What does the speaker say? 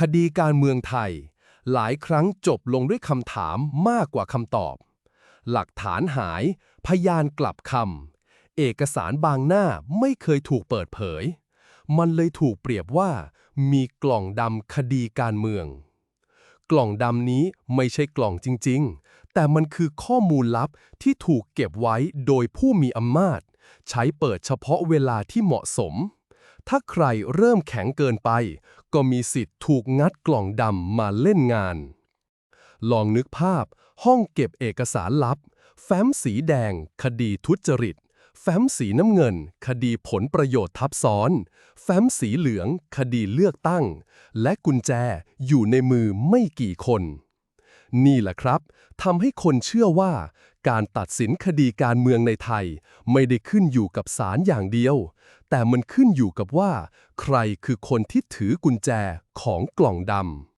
คดีการเมืองไทย หลายครั้งจบลงด้วยคำถามมากกว่าคำตอบ หลักฐานหาย พยานกลับคำเอกสารบางหน้าไม่เคยถูกเปิดเผย มันเลยถูกเปรียบว่า มีกล่องดำคดีการเมือง กล่องดำนี้ไม่ใช่กล่องจริง ๆ แต่มันคือข้อมูลลับที่ถูกเก็บไว้โดยผู้มีอำนาจ ใช้เปิดเฉพาะเวลาที่เหมาะสม ถ้าใครเริ่มแข็งเกินไป ก็มีสิทธิ์ถูกงัดกล่องดำมาเล่นงาน ลองนึกภาพ ห้องเก็บเอกสารลับ แฟ้มสีแดง คดีทุจริต แฟ้มสีน้ำเงิน คดีผลประโยชน์ทับซ้อน แฟ้มสีเหลือง คดีเลือกตั้ง และกุญแจอยู่ในมือไม่กี่คน นี่แหละครับทำให้คนเชื่อว่า การตัดสินคดีการเมืองในไทย ไม่ได้ขึ้นอยู่กับศาลอย่างเดียว แต่มันขึ้นอยู่กับว่า ใครคือคนที่ถือกุญแจของกล่องดำ